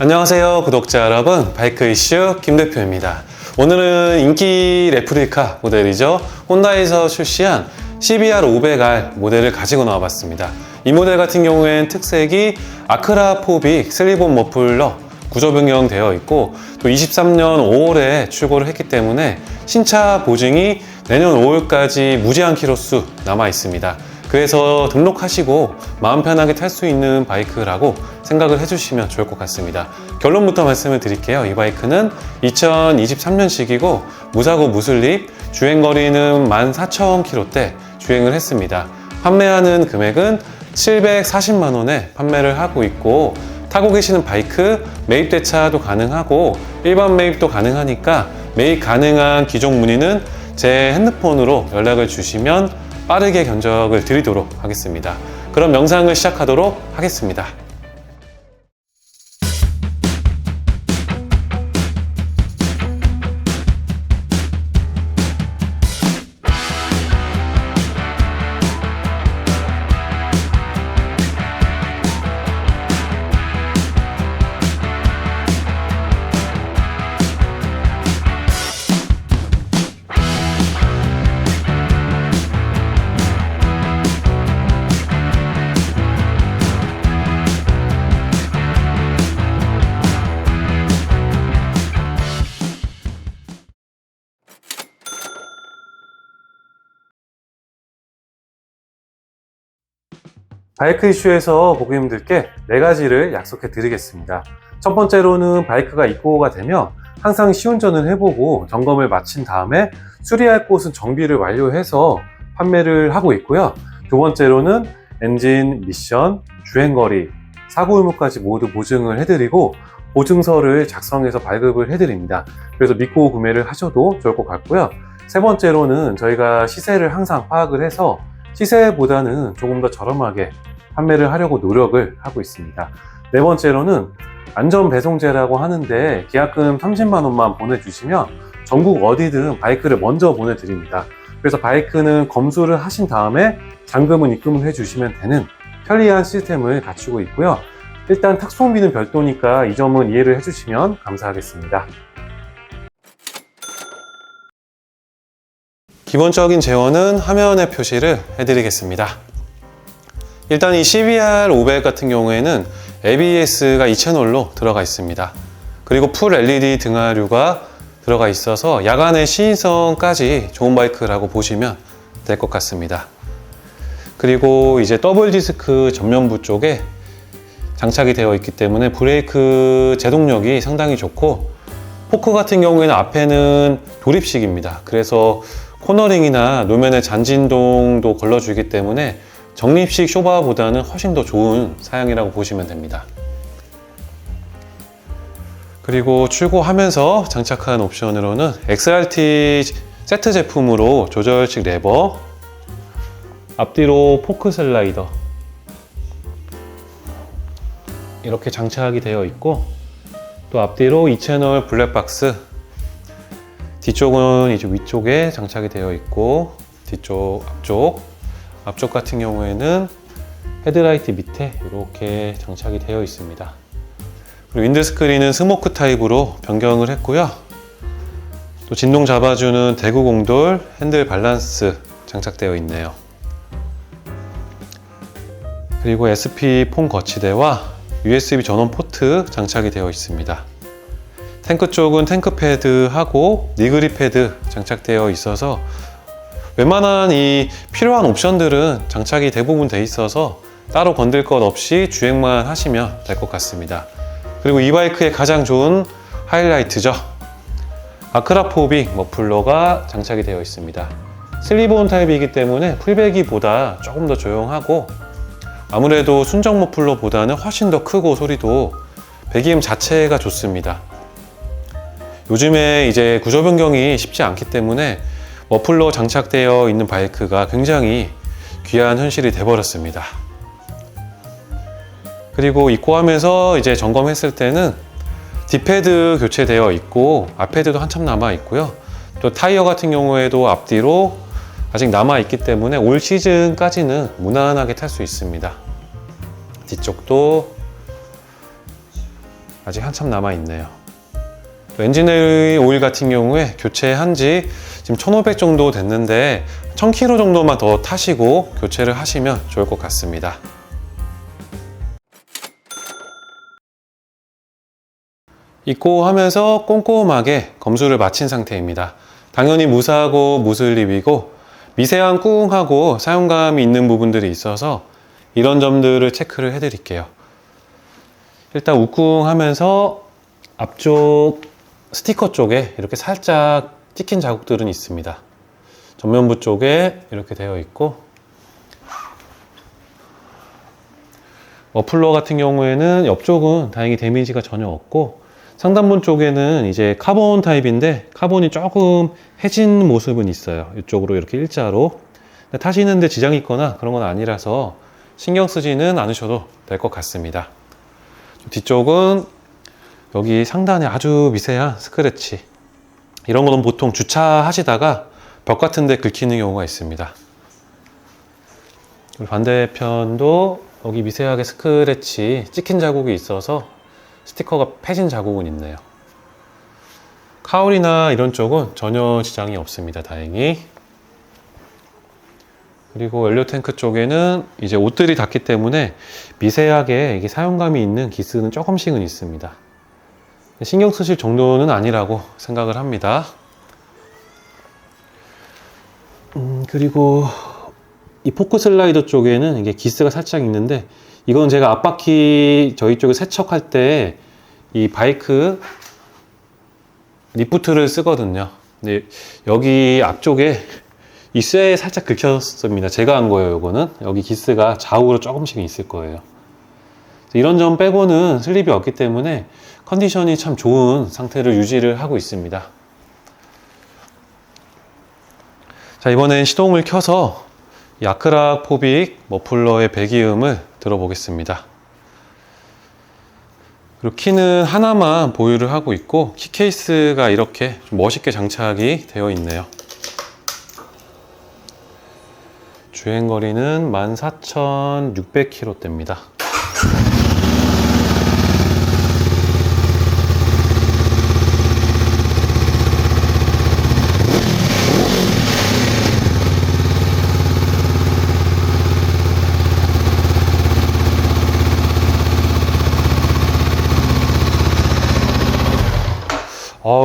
안녕하세요 구독자 여러분. 바이크 이슈 김 대표입니다. 오늘은 인기 레플리카 모델이죠. 혼다에서 출시한 CBR 500R 모델을 가지고 나와봤습니다. 이 모델 같은 경우엔 특색이 아크라 포빅 슬리본 머플러 구조 변경되어 있고 또 23년 5월에 출고를 했기 때문에 신차 보증이 내년 5월까지 무제한 키로수 남아 있습니다. 그래서 등록하시고 마음 편하게 탈 수 있는 바이크라고 생각을 해주시면 좋을 것 같습니다. 결론부터 말씀을 드릴게요. 이 바이크는 2023년식이고 무사고 무슬립 주행거리는 14,000km대 주행을 했습니다. 판매하는 금액은 740만 원에 판매를 하고 있고 타고 계시는 바이크 매입 대차도 가능하고 일반 매입도 가능하니까 매입 가능한 기종 문의는 제 핸드폰으로 연락을 주시면 빠르게 견적을 드리도록 하겠습니다. 그럼 영상을 시작하도록 하겠습니다. 바이크 이슈에서 고객님들께 네 가지를 약속해 드리겠습니다. 첫 번째로는 바이크가 입고가 되면 항상 시운전을 해보고 점검을 마친 다음에 수리할 곳은 정비를 완료해서 판매를 하고 있고요. 두 번째로는 엔진, 미션, 주행거리, 사고 유무까지 모두 보증을 해드리고 보증서를 작성해서 발급을 해드립니다. 그래서 믿고 구매를 하셔도 좋을 것 같고요. 세 번째로는 저희가 시세를 항상 파악을 해서 시세보다는 조금 더 저렴하게 판매를 하려고 노력을 하고 있습니다. 네 번째로는 안전 배송제라고 하는데 계약금 30만 원만 보내주시면 전국 어디든 바이크를 먼저 보내드립니다. 그래서 바이크는 검수를 하신 다음에 잔금은 입금을 해주시면 되는 편리한 시스템을 갖추고 있고요. 일단 탁송비는 별도니까 이 점은 이해를 해주시면 감사하겠습니다. 기본적인 재원은 화면에 표시를 해드리겠습니다. 일단 이 CBR 500 같은 경우에는 ABS가 2채널로 들어가 있습니다. 그리고 풀 LED 등하류가 들어가 있어서 야간의 시인성까지 좋은 바이크라고 보시면 될 것 같습니다. 그리고 이제 더블 디스크 전면부 쪽에 장착이 되어 있기 때문에 브레이크 제동력이 상당히 좋고 포크 같은 경우에는 앞에는 도립식입니다. 그래서 코너링이나 노면의 잔진동도 걸러주기 때문에 정립식 쇼바보다는 훨씬 더 좋은 사양이라고 보시면 됩니다. 그리고 출고하면서 장착한 옵션으로는 XRT 세트 제품으로 조절식 레버, 앞뒤로 포크 슬라이더 이렇게 장착이 되어 있고 또 앞뒤로 2채널 블랙박스 뒤쪽은 이제 위쪽에 장착이 되어 있고 뒤쪽 앞쪽 앞쪽 같은 경우에는 헤드라이트 밑에 이렇게 장착이 되어 있습니다. 그리고 윈드스크린은 스모크 타입으로 변경을 했고요. 또 진동 잡아주는 대구 공돌 핸들 밸런스 장착되어 있네요. 그리고 SP 폰 거치대와 USB 전원 포트 장착이 되어 있습니다. 탱크 쪽은 탱크 패드하고 니그리 패드 장착되어 있어서 웬만한 이 필요한 옵션들은 장착이 대부분 돼 있어서 따로 건들 것 없이 주행만 하시면 될 것 같습니다. 그리고 이 바이크의 가장 좋은 하이라이트죠. 아크라포빅 머플러가 장착이 되어 있습니다. 슬리브온 타입이기 때문에 풀배기보다 조금 더 조용하고 아무래도 순정 머플러보다는 훨씬 더 크고 소리도 배기음 자체가 좋습니다. 요즘에 이제 구조 변경이 쉽지 않기 때문에 머플러 장착되어 있는 바이크가 굉장히 귀한 현실이 돼버렸습니다. 그리고 입고하면서 이제 점검했을 때는 뒷패드 교체되어 있고 앞패드도 한참 남아 있고요. 또 타이어 같은 경우에도 앞뒤로 아직 남아 있기 때문에 올 시즌까지는 무난하게 탈 수 있습니다. 뒤쪽도 아직 한참 남아 있네요. 엔진 오일 같은 경우에 교체한 지 지금 1500 정도 됐는데 1000km 정도만 더 타시고 교체를 하시면 좋을 것 같습니다. 입고 하면서 꼼꼼하게 검수를 마친 상태입니다. 당연히 무사하고 무슬립이고 미세한 꿍하고 사용감이 있는 부분들이 있어서 이런 점들을 체크를 해드릴게요. 일단 우꿍하면서 앞쪽 스티커 쪽에 이렇게 살짝 찍힌 자국들은 있습니다. 전면부 쪽에 이렇게 되어 있고 머플러 같은 경우에는 옆쪽은 다행히 데미지가 전혀 없고 상단부 쪽에는 이제 카본 타입인데 카본이 조금 해진 모습은 있어요. 이쪽으로 이렇게 일자로 타시는데 지장이 있거나 그런 건 아니라서 신경 쓰지는 않으셔도 될 것 같습니다. 뒤쪽은 여기 상단에 아주 미세한 스크래치 이런 거는 보통 주차하시다가 벽 같은 데 긁히는 경우가 있습니다. 반대편도 여기 미세하게 스크래치 찍힌 자국이 있어서 스티커가 패진 자국은 있네요. 카울이나 이런 쪽은 전혀 지장이 없습니다. 다행히. 그리고 연료 탱크 쪽에는 이제 옷들이 닿기 때문에 미세하게 이게 사용감이 있는 기스는 조금씩은 있습니다. 신경 쓰실 정도는 아니라고 생각을 합니다. 음, 그리고 이 포크 슬라이더 쪽에는 이게 기스가 살짝 있는데 이건 제가 앞바퀴 저희 쪽에 세척할 때 이 바이크 리프트를 쓰거든요. 근데 여기 앞쪽에 이 쇠에 살짝 긁혔습니다. 제가 한 거예요, 이거는. 여기 기스가 좌우로 조금씩 있을 거예요. 이런 점 빼고는 슬립이 없기 때문에 컨디션이 참 좋은 상태를 유지를 하고 있습니다. 자, 이번엔 시동을 켜서 이 아크락 포빅 머플러의 배기음을 들어보겠습니다. 그리고 키는 하나만 보유를 하고 있고 키 케이스가 이렇게 좀 멋있게 장착이 되어 있네요. 주행거리는 14,600km대입니다.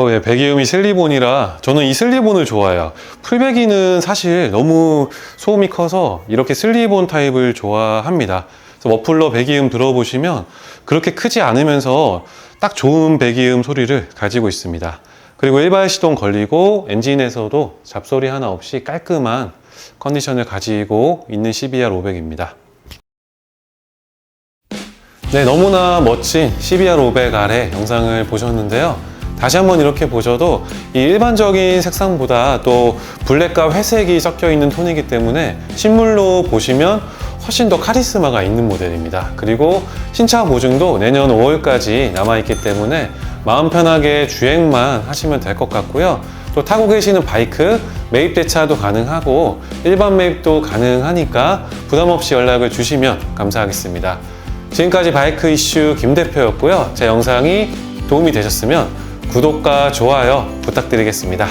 어우, 예, 배기음이 슬리본이라 저는 이 슬리본을 좋아해요. 풀배기는 사실 너무 소음이 커서 이렇게 슬리본 타입을 좋아합니다. 그래서 머플러 배기음 들어보시면 그렇게 크지 않으면서 딱 좋은 배기음 소리를 가지고 있습니다. 그리고 일반 시동 걸리고 엔진에서도 잡소리 하나 없이 깔끔한 컨디션을 가지고 있는 CBR 500입니다. 네, 너무나 멋진 CBR 500R의 영상을 보셨는데요. 다시 한번 이렇게 보셔도 이 일반적인 색상보다 또 블랙과 회색이 섞여 있는 톤이기 때문에 실물로 보시면 훨씬 더 카리스마가 있는 모델입니다. 그리고 신차 보증도 내년 5월까지 남아있기 때문에 마음 편하게 주행만 하시면 될 것 같고요. 또 타고 계시는 바이크 매입 대차도 가능하고 일반 매입도 가능하니까 부담 없이 연락을 주시면 감사하겠습니다. 지금까지 바이크 이슈 김 대표였고요. 제 영상이 도움이 되셨으면 구독과 좋아요 부탁드리겠습니다.